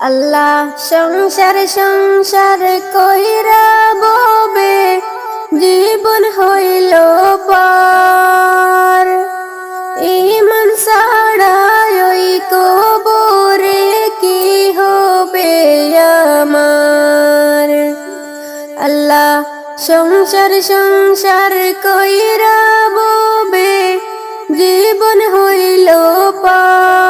আল্লাহ সংসার সংসার কইরা ববে, জীবন হইল পার। ইমান ছাড়াই ওই কবরে কি হবে আমার? আল্লাহ সংসার সংসার কইরা ববে, জীবন হইল পার।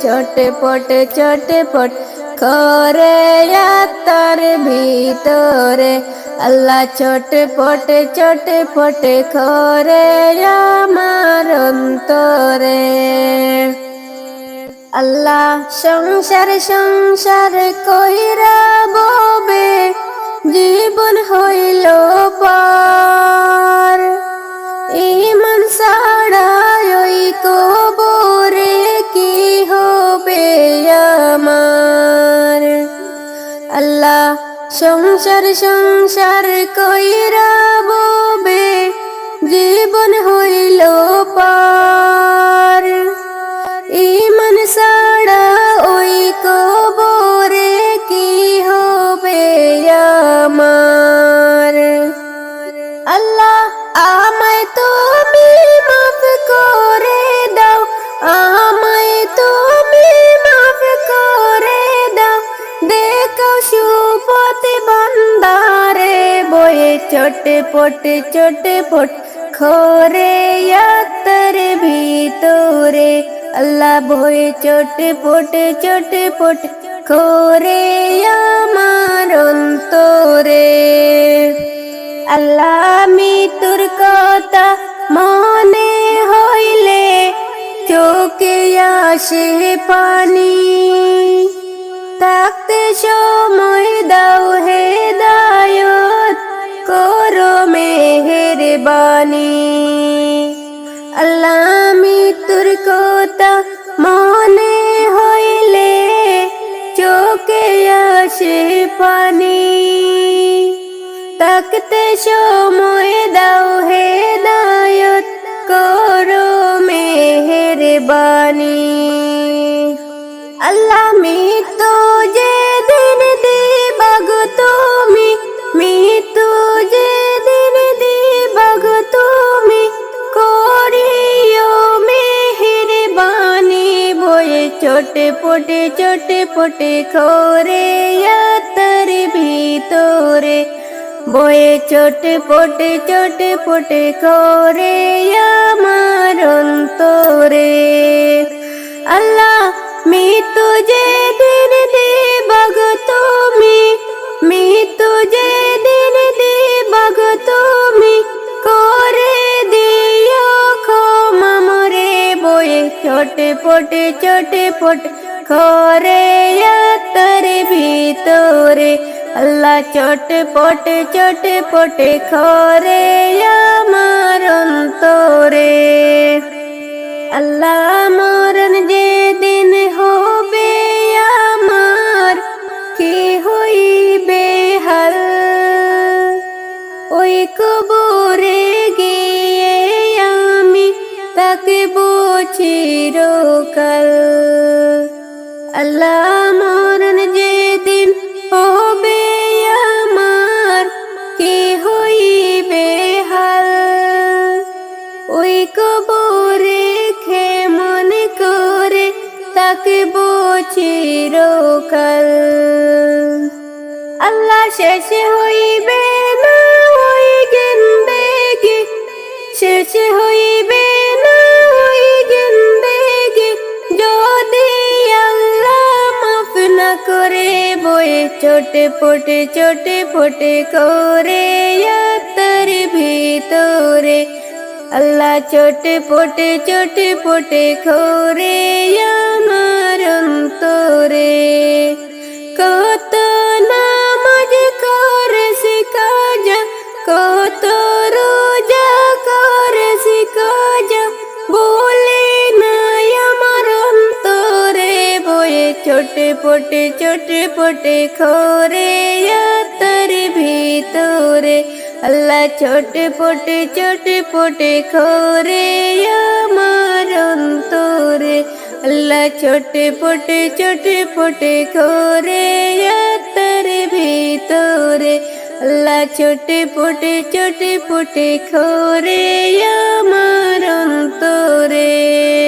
ছটপট পটে, চটে পট করে আত্মার ভিতরে। আল্লাহ ছটপট ছটপট করে আমার অন্তরে। আল্লাহ সংসার সংসার কইরা সংসার সংসার কইরা চটে পটে চটে পট খরে আত্মার ভিতরে আল্লাহ বয়ে চটে পটে চটে পট খরে আমার অন্তরে আল্লাহ আমি তোর কথা মনে হইলে চোখে আসে পানি থাকতে সময় দাও হে বাণী আল্লাহ আমি তোর কথা মনে হইলে চোখে আসে পানি। তাকতে সময় দাও হে দায়ত করো মেহের বাণী আল্লাহ মৃত্যু যে দিন দিবাগ তুমি চটে পটে চটে পটে খোরে আত্মার ভিতরে। বয়ে চটে পটে চটে পটে করে আমার অন্তরে। আল্লাহ মৃত্যু যে দিন চটে পটে চটে পটে করে আত্মার ভিতরে আল্লাহ ছোটে পটে ছোটে পটে খরে আমার অন্তরে আল্লাহ তাকে চিরকাল আল্লাহ শেষ হইবে না, ওই জিন্দেগি। শেষ হইবে না, ওই জিন্দেগি। যদি আল্লাহ মাফ না করে, বয়ে চটে পটে চটে পটে করে, আত্মার ভিতরে। আল্লাহ চটে পটে চটে পটে খোরে আমার অন্তরে কত নামাজ করে শিকাজা কত রোজা করে শিকাজা বলে নাই আমার অন্তরে বয়ে। ছোটে পটে, চটে পটে খোরে তার ভিতরে। আল্লাহ ছোটে পটে, চটে পটে খোরে আল্লাহ ছোটে পটে, চটে পটে খোরে তার ভিতরে। আল্লাহ ছোটে পটে, চটে পটে খোরে আমার অন্তরে।